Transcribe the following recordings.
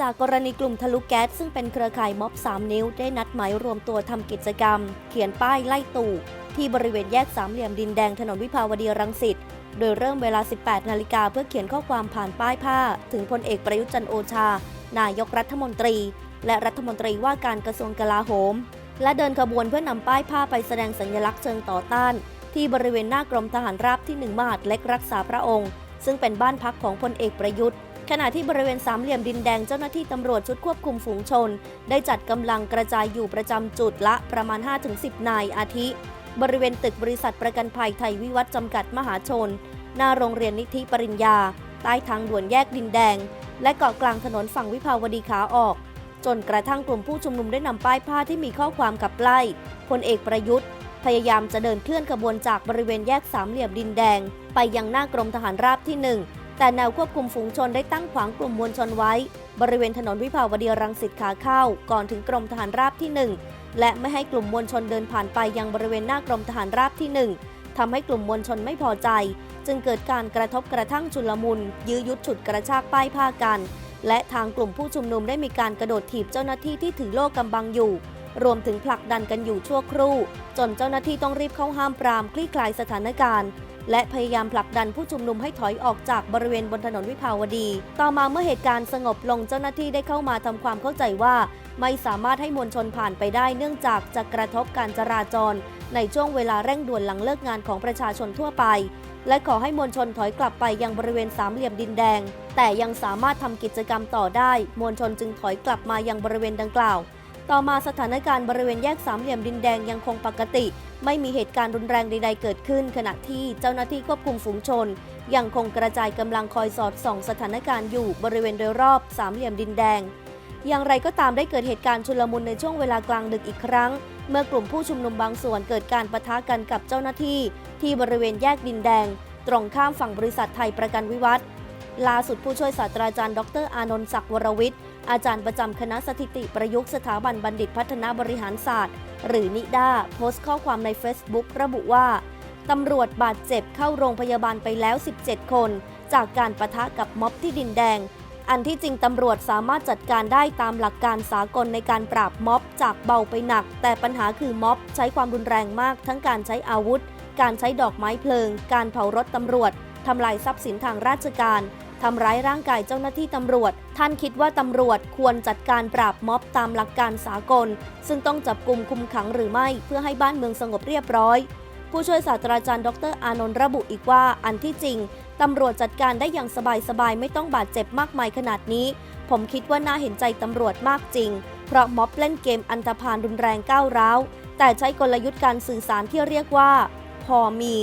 จากกรณีกลุ่มทะลุแก๊สซึ่งเป็นเครือข่ายม็อบ 3 นิ้ว ได้นัดหมายรวมตัวทำกิจกรรม เขียนป้ายไล่ตู่ที่บริเวณแยกสามเหลี่ยมดินแดงถนนวิภาวดีรังสิต โดยเริ่มเวลา 18 นาฬิกาเพื่อเขียนข้อความผ่านป้ายผ้า ถึงพลเอกประยุจันโอชา นายกรัฐมนตรี และรัฐมนตรีว่าการกระทรวงกลาโหม และเดินขบวนเพื่อนำป้ายผ้าไปแสดงสัญลักษณ์เชิงต่อต้าน ที่บริเวณหน้ากรมทหารราบที่ 1มหาดเล็กรักษาพระองค์ ซึ่งเป็นบ้านพักของพลเอกประยุทธ์ ขณะที่บริเวณสามเหลี่ยมดินแดงเจ้าหน้าที่ตำรวจชุดควบคุมฝูงชน ได้จัดกำลังกระจายอยู่ประจำจุดละประมาณ 5-10 นายอาทิ บริเวณตึกบริษัทประกันภัยไทยวิวัฒน์จำกัดมหาชน หน้าโรงเรียนนิธิปริญญา ใต้ทางด่วนแยกดินแดง และเกาะกลางถนนฝั่งวิภาวดีขาออก จนกระทั่งกลุ่มผู้ชุมนุมได้นำป้ายผ้าที่มีข้อความขับไล่พลเอกประยุทธ์ พยายามจะเดินเคลื่อนขบวนจากบริเวณแยกสามเหลี่ยมดินแดง ไปยังหน้ากรมทหารราบที่หนึ่ง แต่แนวควบคุมฝูงชนได้ตั้งขวางกลุ่มมวลชนไว้ บริเวณถนนวิภาวดีรังสิตขาเข้า ก่อนถึงกรมทหารราบที่ 1 และไม่ให้กลุ่มมวลชนเดินผ่านไปยังบริเวณหน้ากรมทหารราบที่ 1ทำให้กลุ่มมวลชนไม่พอใจ จึงเกิดการกระทบกระทั่งชุลมุน ยื้อยุดฉุดกระชากป้ายผ้ากัน และทางกลุ่มผู้ชุมนุมได้มีการกระโดดถีบเจ้าหน้าที่ที่ถือโล่กำบังอยู่ รวมถึงผลักดันกันอยู่ชั่วครู่ จนเจ้าหน้าที่ต้องรีบเข้าห้ามปรามคลี่คลายสถานการณ์ และพยายามผลักดันผู้ชุมนุมให้ถอยออกจากบริเวณบนถนนวิภาวดี ต่อมาเมื่อเหตุการณ์สงบลงเจ้าหน้าที่ได้เข้ามาทำความเข้าใจว่า ไม่สามารถให้มวลชนผ่านไปได้ เนื่องจากจะกระทบการจราจร ในช่วงเวลาเร่งด่วนหลังเลิกงานของประชาชนทั่วไป และขอให้มวลชนถอยกลับไปยังบริเวณสามเหลี่ยมดินแดง แต่ยังสามารถทำกิจกรรมต่อได้ มวลชนจึงถอยกลับมายังบริเวณดังกล่าว ต่อมาสถานการณ์บริเวณแยกสามเหลี่ยมดินแดงยังคงปกติ ไม่มีเหตุการณ์รุนแรงใด ๆ เกิดขึ้น ขณะที่เจ้าหน้าที่ควบคุมฝูงชน ยังคงกระจายกำลังคอยสอดส่องสถานการณ์อยู่บริเวณโดยรอบสามเหลี่ยมดินแดง อย่างไรก็ตามได้เกิดเหตุการณ์ชุลมุนในช่วงเวลากลางดึกอีกครั้ง เมื่อกลุ่มผู้ชุมนุมบางส่วนเกิดการปะทะกันกับเจ้าหน้าที่ ที่บริเวณแยกดินแดง ตรงข้ามฝั่งบริษัทไทยประกันวิวัฒน์ล่าสุดผู้ช่วยศาสตราจารย์ ดร อานนท์ศักดิ์วรวิทย์ อาจารย์ประจำคณะสถิติประยุกต์สถาบันบัณฑิตพัฒนาบริหารศาสตร์ หรือนิด้าโพสต์ข้อความใน Facebook ระบุว่าตำรวจบาดเจ็บเข้าโรงพยาบาลไปแล้ว 17 คน จากการประทะกับม็อบที่ดินแดง อันที่จริงตำรวจสามารถจัดการได้ตามหลักการสากลในการปราบม็อบจากเบาไปหนัก แต่ปัญหาคือม็อบใช้ความรุนแรงมาก ทั้งการใช้อาวุธ การใช้ดอกไม้เพลิง การเผารถตำรวจทำลายทรัพย์สินทางราชการ ทำร้ายร่างกายเจ้าหน้าที่ตำรวจ ท่านคิดว่าตำรวจควรจัดการปราบม็อบตามหลักการสากล ซึ่งต้องจับกลุ่มคุมขังหรือไม่เพื่อให้บ้านเมืองสงบเรียบร้อย ผู้ช่วยศาสตราจารย์ดรอานนท์ระบุอีกว่าอันที่จริงตำรวจจัดการได้อย่างสบายๆไม่ต้องบาดเจ็บมากมายขนาดนี้ ผมคิดว่าน่าเห็นใจตำรวจมากจริง เพราะม็อบเล่นเกมอันธพาลรุนแรงก้าวร้าวแต่ใช้กลยุทธ์การสื่อสารที่เรียกว่า พอมี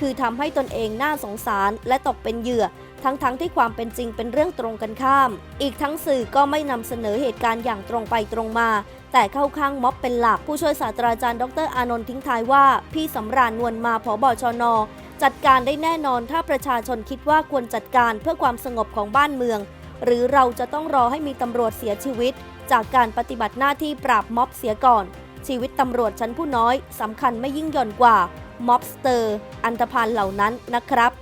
คือทำให้ตนเองน่าสงสารและตกเป็นเหยื่อ ทั้งๆทที่ความเป็นจริงเป็นเรื่องตรงกันข้าม อีกทั้งสื่อก็ไม่นำเสนอเหตุการณ์อย่างตรงไปตรงมา แต่เข้าข้างม็อบเป็นหลัก ผู้ช่วยศาสตราจารย์ดรอานนท์ทิ้งท้ายว่า พี่สำราญนวลมาผบชนจัดการได้แน่นอนถ้าประชาชนคิดว่าควรจัดการเพื่อความสงบของบ้านเมือง หรือเราจะต้องรอให้มีตำรวจเสียชีวิต จากการปฏิบัติหน้าที่ปราบม็อบเสียก่อน ชีวิตตำรวจชั้นผู้น้อยสำคัญไม่ยิ่งหย่อนกว่าม็อบสเตอร์ อันธพาลเหล่านั้นนะครับ